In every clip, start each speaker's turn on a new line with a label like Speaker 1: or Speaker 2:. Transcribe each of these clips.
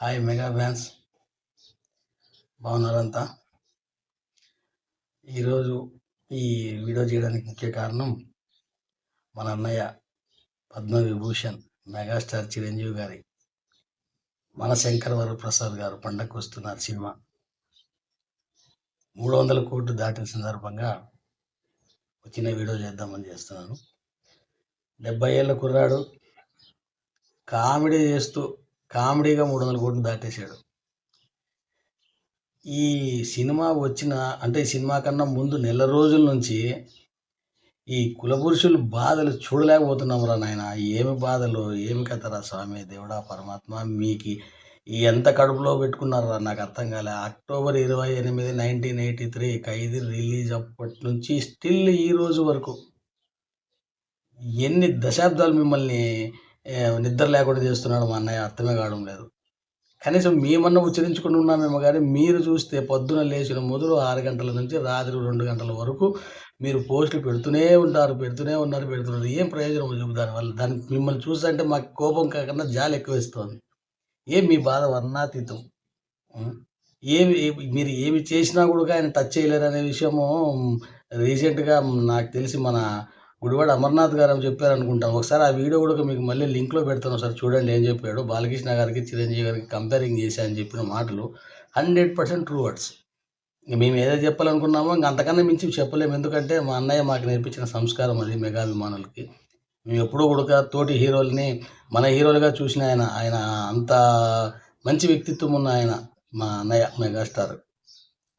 Speaker 1: Hi mega fans. బాగున్నారంతా ఈరోజు ఈ video చేయడానికి ముఖ్య కారణం మన అన్నయ్య పద్మవిభూషణ్ మెగాస్టార్ చిరంజీవి గారి మన శంకర్ వరప్రసాద్ గారు పండగకు వస్తున్నారు సినిమా. మూడు వందల కోట్లు దాటిన సందర్భంగా వచ్చిన వీడియో చేద్దామని చేస్తున్నాను. డెబ్బై ఏళ్ళ కుర్రాడు కామెడీ చేస్తూ కామెడీగా మూడు వందల కోట్లు దాటేశాడు. ఈ సినిమా వచ్చిన అంటే ఈ సినిమా కన్నా ముందు నెల రోజుల నుంచి ఈ కులపురుషులు బాధలు చూడలేకపోతున్నాం రా నాయన. ఏమి బాధలు ఏమి కథరా స్వామి దేవుడా పరమాత్మ మీకు ఎంత కడుపులో పెట్టుకున్నారా నాకు అర్థం కాలే. అక్టోబర్ ఇరవై ఎనిమిది nineteen eighty three Khaidi release అప్పటి నుంచి స్టిల్ ఈ రోజు వరకు ఎన్ని దశాబ్దాలు మిమ్మల్ని నిద్ర లేకుండా చేస్తున్నాడు మా అన్నయ్య అర్థమే కావడం లేదు. కనీసం మేమన్నా ఉచ్చరించుకుని ఉన్నామేమో కానీ మీరు చూస్తే పొద్దున లేచిన మొదలు ఆరు గంటల నుంచి రాత్రి రెండు గంటల వరకు మీరు పోస్టులు పెడుతూనే ఉంటారు పెడుతూనే ఉన్నారు పెడుతున్నారు. ఏం ప్రయోజనం చెప్పు దానివల్ల. దానికి మిమ్మల్ని చూస్తుంటే మాకు కోపం కాకుండా జాలి ఎక్కువ ఇస్తుంది ఏం మీ బాధ వర్ణాతీతం? ఏమి మీరు ఏమి చేసినా కూడా ఆయన టచ్ చేయలేరు అనే విషయము రీసెంట్గా నాకు తెలిసి మన గుడివాడ అమర్నాథ్ గారు అని చెప్పారు అనుకుంటాం ఒకసారి ఆ వీడియో కూడా మీకు మళ్ళీ లింక్లో పెడతాను ఒకసారి చూడండి ఏం చెప్పాడు. బాలకృష్ణ గారికి చిరంజీవి గారికి కంపేరింగ్ చేసి అని చెప్పిన మాటలు హండ్రెడ్ పర్సెంట్ ట్రూ వర్డ్స్ మేము ఏదో చెప్పాలనుకున్నామో ఇంకా అంతకన్నా మించి చెప్పలేము. ఎందుకంటే మా అన్నయ్య మాకు నేర్పించిన సంస్కారం అది మెగాభిమానులకి. మేము ఎప్పుడూ కూడా తోటి హీరోల్ని మన హీరోలుగా చూసిన ఆయన ఆయన అంత మంచి వ్యక్తిత్వం ఉన్న ఆయన మా అన్నయ్య మెగాస్టార్.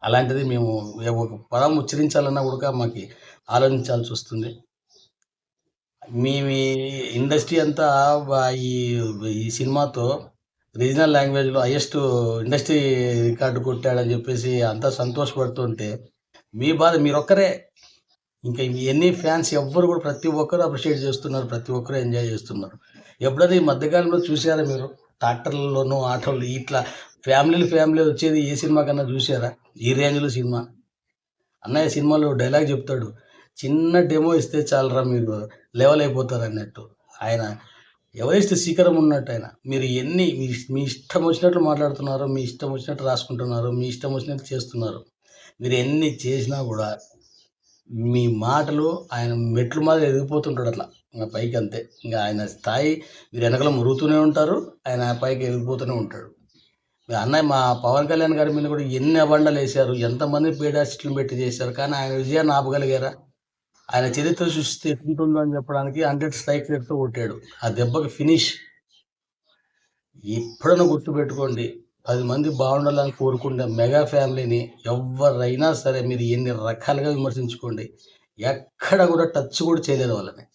Speaker 1: అలాంటిది మేము ఒక పదం ఉచ్చరించాలన్నా కూడా మాకు ఆలోచించాల్సి వస్తుంది. మీ మీ ఇండస్ట్రీ అంతా ఈ ఈ సినిమాతో రీజనల్ లాంగ్వేజ్లో హైయెస్ట్ ఇండస్ట్రీ రికార్డు కొట్టాడని చెప్పేసి అంతా సంతోషపడుతుంటే మీ బాధ మీరొక్కరే. ఇంకా ఎన్ని ఫ్యాన్స్ ఎవ్వరు కూడా ప్రతి ఒక్కరు అప్రిషియేట్ చేస్తున్నారు ప్రతి ఒక్కరు ఎంజాయ్ చేస్తున్నారు. ఎప్పుడైనా ఈ మధ్యకాలంలో చూసారా మీరు? ట్రాక్టర్లలోనూ ఆటోలు ఇట్లా ఫ్యామిలీలు ఫ్యామిలీ వచ్చేది ఏ సినిమా కన్నా చూసారా ఈ రేంజ్లో సినిమా. అన్నయ్య సినిమాలో డైలాగ్ చెప్తాడు చిన్న డెమో ఇస్తే చాలరా మీరు. లెవెల్ అయిపోతారు అన్నట్టు. ఆయన ఎవరెస్ట్ శిఖరం ఉన్నట్టు ఆయన. మీరు ఎన్ని మీ మీ ఇష్టం వచ్చినట్లు మాట్లాడుతున్నారు మీ ఇష్టం వచ్చినట్టు రాసుకుంటున్నారు మీ ఇష్టం వచ్చినట్టు చేస్తున్నారు. మీరు ఎన్ని చేసినా కూడా మీ మాటలు ఆయన మెట్లు మాదిరి ఎదిగిపోతుంటాడు అట్లా. ఇంకా పైకి అంతే. ఇంకా ఆయన స్థాయి మీరు వెనకల మురుగుతూనే ఉంటారు ఆయన పైకి ఎదిగిపోతూనే ఉంటాడు. మీ అన్నయ్య మా పవన్ కళ్యాణ్ గారి మీద కూడా ఎన్ని అబండలు వేశారు ఎంతమంది పీడాసిట్లు పెట్టి చేశారు కానీ ఆయన విజయాన్ని ఆపగలిగారా? ఆయన చరిత్ర సృష్టి ఎట్లుంటుందో అని చెప్పడానికి హండ్రెడ్ స్ట్రైక్ రేట్తో కొట్టాడు. ఆ దెబ్బకి ఫినిష్. ఎప్పుడైనా గుర్తుపెట్టుకోండి పది మంది బాగుండాలని కోరుకునే మెగా ఫ్యామిలీని ఎవరైనా సరే మీరు ఎన్ని రకాలుగా విమర్శించుకోండి ఎక్కడ కూడా టచ్ కూడా చేయలేదు వాళ్ళని.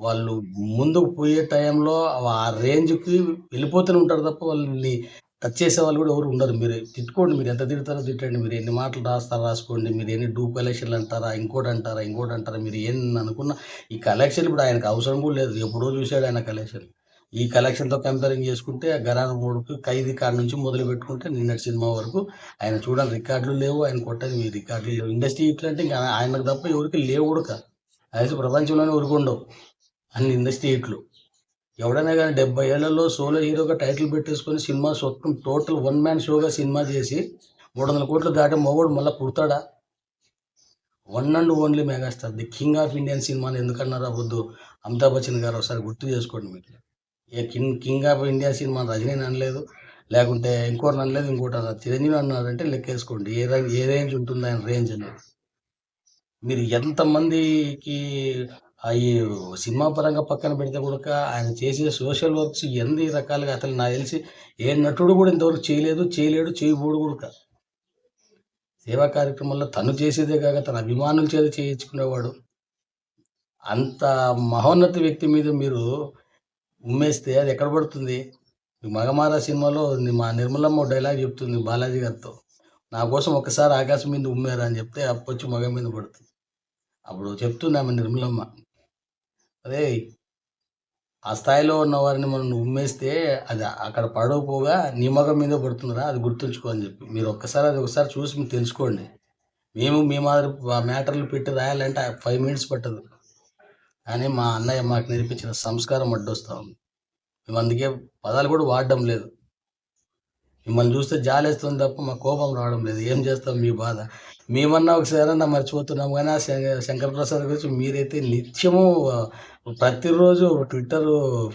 Speaker 1: వాళ్ళు ముందుకు పోయే టైంలో ఆ రేంజ్కి వెళ్ళిపోతూనే ఉంటారు తప్ప వాళ్ళని టచ్ చేసే వాళ్ళు కూడా ఎవరు ఉండరు. మీరు తిట్టుకోండి మీరు ఎంత తిడతారో తిట్టండి మీరు ఎన్ని మాటలు రాస్తారో రాసుకోండి మీరు ఎన్ని డూ కలెక్షన్లు అంటారా ఇంకోటి అంటారా ఇంకోటి అంటారా మీరు ఏం అనుకున్నా ఈ కలెక్షన్ ఇప్పుడు ఆయనకు అవసరం కూడా లేదు. ఎప్పుడో చూశాడు ఆయన కలెక్షన్ ఈ కలెక్షన్తో కంపేరింగ్ చేసుకుంటే గరాన మూడుకు ఖైదీ కాడ నుంచి మొదలు పెట్టుకుంటే నిన్నటి సినిమా వరకు ఆయన చూడండి రికార్డులు లేవు ఆయన కొట్టని మీ రికార్డులు లేవు. ఇండస్ట్రీ ఇట్లంటే ఇంకా ఆయనకు తప్ప ఎవరికి లేవు కూడా అయితే ప్రపంచంలోనే ఊరుకుండవు. అన్ని ఇండస్ట్రీ ఇట్లు. ఎవడైనా కానీ డెబ్బై ఏళ్ళలో సోలో హీరోగా టైటిల్ పెట్టేసుకొని సినిమా సొత్తం టోటల్ వన్ మ్యాన్ షోగా సినిమా చేసి మూడు వందల కోట్లు దాటి మొగోడు మళ్ళీ పుడతాడా? One and only megastar the king of Indian సినిమాని ఎందుకన్నారా వద్దు? అమితాబ్ బచ్చన్ గారు ఒకసారి గుర్తు చేసుకోండి మీకు. A king king of India cinema Rajini అనలేదు లేకుంటే ఇంకోటి అనలేదు ఇంకోటి అన్నారు చిరంజీవి అన్నారంటే లెక్కేసుకోండి. ఏ రేంజ్ ఏ రేంజ్ ఉంటుంది ఆయన రేంజ్ అనేది. మీరు ఎంతమందికి అవి ఈ సినిమా పరంగా పక్కన పెడితే కూడా ఆయన చేసే సోషల్ వర్క్స్ ఎన్ని రకాలుగా అతను నాకు తెలిసి ఏ నటుడు కూడా ఇంతవరకు చేయలేదు చేయలేడు చేయబోడు కూడా సేవా కార్యక్రమంలో తను చేసేదే కాక తన అభిమానుల చేత చేయించుకునేవాడు. అంత మహోన్నత వ్యక్తి మీద మీరు ఉమ్మేస్తే అది ఎక్కడ పడుతుంది? మగమార సినిమాలో మా నిర్మలమ్మ డైలాగ్ చెప్తుంది బాలాజీ గారితో. నా కోసం ఒకసారి ఆకాశం మీద ఉమ్మారా అని చెప్తే అప్పొచ్చి మగ మీద పడుతుంది. అప్పుడు చెప్తుంది ఆమె నిర్మలమ్మ అదే ఆ స్థాయిలో ఉన్న వారిని మనం ఉమ్మేస్తే అది అక్కడ పడకపోగా నీ మగం మీద పడుతుందిరా అది గుర్తుంచుకో అని చెప్పి. మీరు ఒక్కసారి అది ఒకసారి చూసి మీరు తెలుసుకోండి. మేము మీ మాదిరి మ్యాటర్లు పెట్టి రాయాలంటే ఫైవ్ మినిట్స్ పట్టదు. కానీ మా అన్నయ్య మాకు నేర్పించిన సంస్కారం అడ్డొస్తా ఉంది. మేము అందుకే పదాలు కూడా వాడడం లేదు. మిమ్మల్ని చూస్తే జాలేస్తుంది తప్ప మా కోపం రావడం లేదు. ఏం చేస్తాం మీ బాధ? మేమన్నా ఒకసారన్నా మర్చిపోతున్నాం కానీ ఆ శం- శంకర్ ప్రసాద్ గురించి మీరైతే నిత్యము ప్రతిరోజు ట్విట్టర్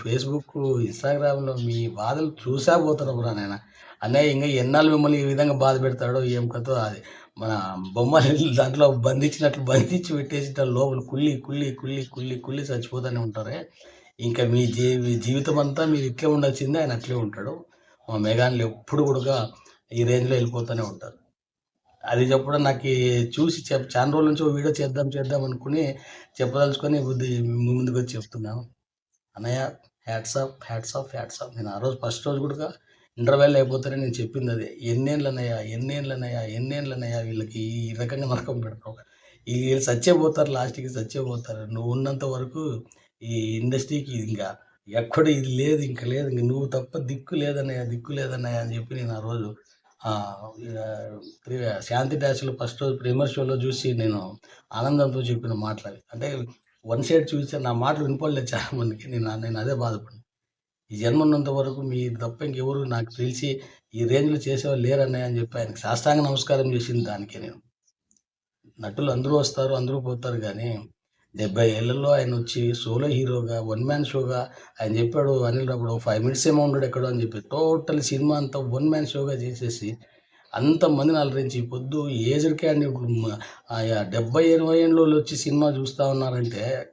Speaker 1: ఫేస్బుక్ ఇన్స్టాగ్రామ్లో మీ బాధలు చూసా పోతున్నాం రా నాయన అన్నయ్య ఇంకా ఎన్నాళ్ళు మిమ్మల్ని ఈ విధంగా బాధ పెడతాడో ఏం కథో అది. మన బొమ్మలు దాంట్లో బంధించినట్లు బంధించి పెట్టేసి లోపల కుళ్ళి కుళ్ళి కుళ్ళి కుళ్ళి కుళ్ళి చచ్చిపోతూనే ఉంటారే. ఇంకా మీ జీ మీ జీవితం అంతా మీరు ఇట్లే ఉండాల్సిందే ఆయన అట్లే ఉంటాడు. మెగాన్లు ఎప్పుడు కూడా ఈ రేంజ్లో వెళ్ళిపోతూనే ఉంటారు. అది చెప్పడం నాకు చూసి చెప్ చాలా రోజుల నుంచి ఓ వీడియో చేద్దాం చేద్దాం అనుకుని చెప్పదలుచుకొని బుద్ధి ముందుకు వచ్చి చెప్తున్నాను. అన్నయ్య hats off hats off hats off నేను ఆ రోజు ఫస్ట్ రోజు కూడా ఇంటర్వెల్ అయిపోతానే నేను చెప్పింది అదే. ఎన్నేళ్ళనయ్యా ఎన్నేళ్ళనయ్యా ఎన్నేళ్ళనయ్యా వీళ్ళకి ఈ రకంగా నరకం పెడతాం వీళ్ళు సచ్చే పోతారు లాస్ట్కి సచ్చే పోతారు నువ్వు ఉన్నంత వరకు ఈ ఇండస్ట్రీకి ఇంకా ఎక్కడ ఇది లేదు ఇంక లేదు ఇంక నువ్వు తప్ప దిక్కు లేదన్నయ్య దిక్కు లేదన్నయ్య అని చెప్పి నేను ఆ రోజు శాంతి డాష్లో ఫస్ట్ రోజు ప్రీమియర్ షోలో చూసి నేను ఆనందంతో చెప్పిన మాటలు అవి. అంటే వన్ సైడ్ చూస్తే నా మాటలు వినపడలేదు చాలా మందికి నేను నేను అదే బాధపడిన ఈ జన్మన్నంత వరకు మీ తప్ప ఇంకెవరు నాకు తెలిసి ఈ రేంజ్లో చేసేవాళ్ళు లేరన్నయ్య అని చెప్పి ఆయనకి సాష్టాంగ నమస్కారం చేసింది దానికే నేను నటులు అందరూ వస్తారు అందరూ పోతారు కానీ డెబ్బై ఏళ్ళల్లో ఆయన వచ్చి సోలో హీరోగా వన్ మ్యాన్ షోగా ఆయన చెప్పాడు అనిల్ రాపుడు ఫైవ్ మినిట్స్ ఏమో ఉండడు ఎక్కడో అని చెప్పి టోటల్ సినిమా అంతా వన్ మ్యాన్ షోగా చేసేసి అంతమందిని అలరించి పొద్దు ఏజ్డ్ క్యాండిడేట్ డెబ్బై ఎనభై ఏళ్ళు వచ్చి సినిమా చూస్తూ ఉన్నారంటే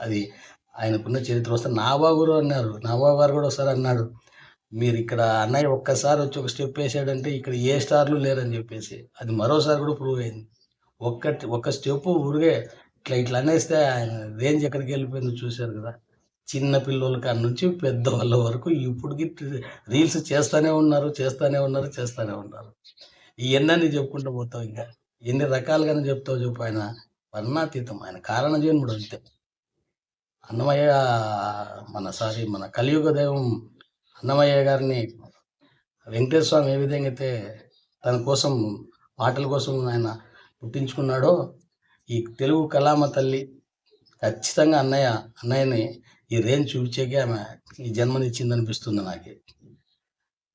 Speaker 1: అది ఆయనకున్న చరిత్ర. వస్తే నాబాబు గారు అన్నారు నాబాబు గారు కూడా ఒకసారి అన్నాడు మీరు ఇక్కడ అన్నయ్య ఒక్కసారి వచ్చి ఒక స్టెప్ వేసాడంటే ఇక్కడ ఏ స్టార్లు లేరని చెప్పేసి. అది మరోసారి కూడా ప్రూవ్ అయింది. ఒక్కటి ఒక స్టెప్ ఊరిగే ఇట్లా ఇట్లా అనేస్తే ఆయన రేంజ్ ఎక్కడికి వెళ్ళిపోయిందో చూశారు కదా. చిన్న పిల్లల కాడ నుంచి పెద్దవాళ్ళ వరకు ఇప్పటికి రీల్స్ చేస్తూనే ఉన్నారు చేస్తూనే ఉన్నారు చేస్తూనే ఉన్నారు. ఇవన్నీ చెప్పుకుంటూ పోతావు ఇంకా? ఎన్ని రకాలుగానే చెప్తావు చెప్పు ఆయన. వర్ణాతీతం ఆయన కారణ అంతే. అన్నమయ్య మన సారీ మన కలియుగ దైవం అన్నమయ్య గారిని వెంకటేశ్వర స్వామి ఏ విధంగా అయితే తన కోసం మాటల కోసం ఆయన పుట్టించుకున్నాడో ఈ తెలుగు కళామ తల్లి ఖచ్చితంగా అన్నయ్య అన్నయ్యని ఈ రేంజ్ చూపించేకే ఆమె ఈ జన్మనిచ్చింది అనిపిస్తుంది నాకు.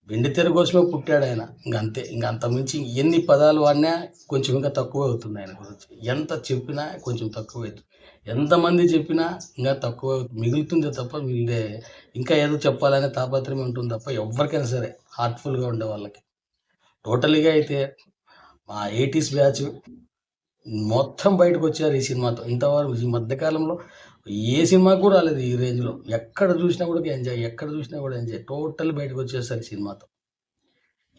Speaker 1: వెండి తెర కోసమే పుట్టాడు ఆయన. ఇంక అంతే ఇంక మించి ఎన్ని పదాలు వాడినా కొంచెం ఇంకా తక్కువ అవుతుంది ఆయన గురించి. ఎంత చెప్పినా కొంచెం తక్కువ అవుతుంది. ఎంతమంది చెప్పినా ఇంకా తక్కువ మిగులుతుంది తప్ప మిగిలితే ఇంకా ఏదో చెప్పాలనే తాపత్రయం ఉంటుంది తప్ప ఎవరికైనా సరే హార్ట్ఫుల్గా ఉండే వాళ్ళకి. టోటల్గా అయితే మా ఎయిటీస్ బ్యాచ్ మొత్తం బయటకు వచ్చారు ఈ సినిమాతో. ఇంతవరకు ఈ మధ్యకాలంలో ఏ సినిమా కూడా రాలేదు ఈ రేంజ్లో. ఎక్కడ చూసినా కూడా ఎంజాయ్ ఎక్కడ చూసినా కూడా ఎంజాయ్ టోటల్ బయటకు వచ్చేసారు ఈ సినిమాతో.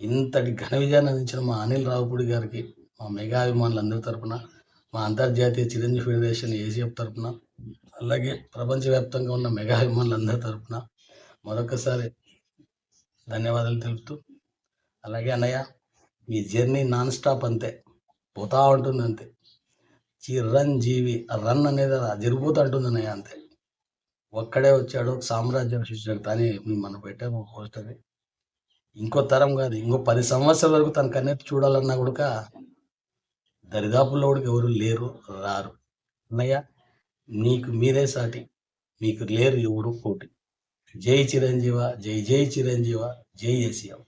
Speaker 1: ఇంతటి ఘన విజయాన్ని అందించిన మా అనిల్ రావుపూడి గారికి మా మెగాభిమానులు అందరి తరపున మా అంతర్జాతీయ చిరంజీవి ఫెడరేషన్ ఏసీఎఫ్ తరపున అలాగే ప్రపంచవ్యాప్తంగా ఉన్న మెగా అభిమానులందరి తరపున మరొకసారి ధన్యవాదాలు తెలుపుతూ అలాగే అన్నయ్య మీ జర్నీ నాన్ స్టాప్ అంతే. పోతా ఉంటుంది అంతే. చిరంజీవి ఆ రన్ అనేది అలా జరిగిపోతూ ఉంటుంది అన్నయ్య అంతే. ఒక్కడే వచ్చాడు సామ్రాజ్యం సృష్టించాడు. కానీ మనం పెట్టాము ఒక అది. ఇంకో తరం కాదు ఇంకో పది సంవత్సరాల వరకు తన కన్నెత్తి చూడాలన్నా కూడా దరిదాపుల్లో కూడా ఎవరు లేరు రారు. అన్నయ్య నీకు మీరే సాటి మీకు లేరు ఎవరు పోటీ. జై చిరంజీవ జై జై చిరంజీవ జై ఏసీఎం.